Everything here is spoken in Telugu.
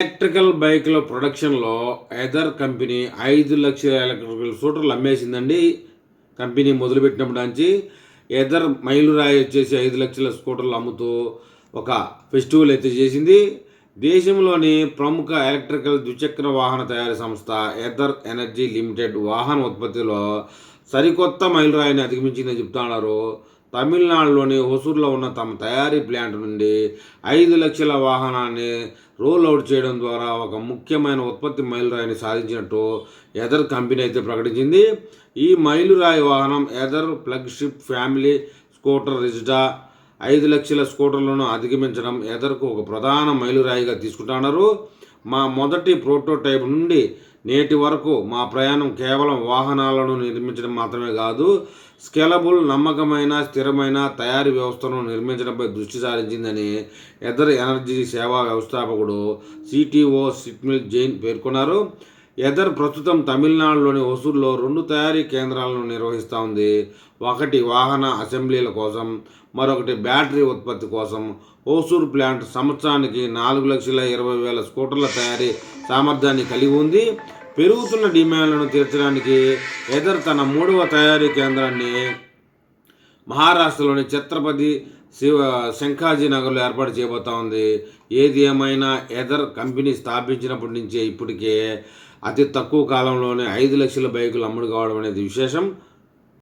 ఎలక్ట్రికల్ బైక్ల ప్రొడక్షన్లో ఎదర్ కంపెనీ ఐదు లక్షల ఎలక్ట్రికల్ స్కూటర్లు అమ్మేసిందండి. కంపెనీ మొదలుపెట్టినప్పటి నుంచి ఎదర్ మైలురాయి వచ్చేసి ఐదు లక్షల స్కూటర్లు అమ్ముతూ ఒక ఫెస్టివల్ అయితే చేసింది. దేశంలోని ప్రముఖ ఎలక్ట్రికల్ ద్విచక్ర వాహన తయారీ సంస్థ ఎదర్ ఎనర్జీ లిమిటెడ్ వాహన ఉత్పత్తిలో సరికొత్త మైలురాయిని అధిగమించిందని చెప్తున్నారు తమిళనాడులోని హొసూర్లో ఉన్న తమ తయారీ ప్లాంట్ నుండి ఐదు లక్షల వాహనాన్ని రోల్ అవుట్ చేయడం ద్వారా ఒక ముఖ్యమైన ఉత్పత్తి మైలురాయిని సాధించినట్టు ఎదర్ కంపెనీ అయితే ప్రకటించింది. ఈ మైలురాయి వాహనం Ather flagship family scooter Rizta ఐదు లక్షల స్కూటర్లను అధిగమించడం ఎదర్కు ఒక ప్రధాన మైలురాయిగా తీసుకుంటున్నారు మా మొదటి ప్రోటోటైప్ నుండి నేటి వరకు మా ప్రయాణం కేవలం వాహనాలను నిర్మించడం మాత్రమే కాదు స్కేలబుల్ నమ్మకమైన స్థిరమైన తయారీ వ్యవస్థను నిర్మించడంపై దృష్టి సారించిందని ఎదర్ ఎనర్జీ సేవా వ్యవస్థాపకుడు సిటీఓ సిట్మిల్ జైన్ పేర్కొన్నారు. ఎదర్ ప్రస్తుతం తమిళనాడులోని హొసూరులో రెండు తయారీ కేంద్రాలను నిర్వహిస్తూ ఉంది. ఒకటి వాహన అసెంబ్లీల కోసం మరొకటి బ్యాటరీ ఉత్పత్తి కోసం. హోసూర్ ప్లాంట్ సంవత్సరానికి నాలుగు లక్షల ఇరవై వేల స్కూటర్ల తయారీ సామర్థ్యాన్ని కలిగి ఉంది. పెరుగుతున్న డిమాండ్లను తీర్చడానికి ఎదర్ తన మూడవ తయారీ కేంద్రాన్ని మహారాష్ట్రలోని ఛత్రపతి శివ శంఖాజీ నగర్లో ఏర్పాటు చేయబోతా ఉంది. ఏది ఏమైనా ఎదర్ కంపెనీ స్థాపించినప్పటి నుంచే ఇప్పటికే అతి తక్కువ కాలంలోనే ఐదు లక్షల బైకులు అమ్ముడు కావడం అనేది విశేషం.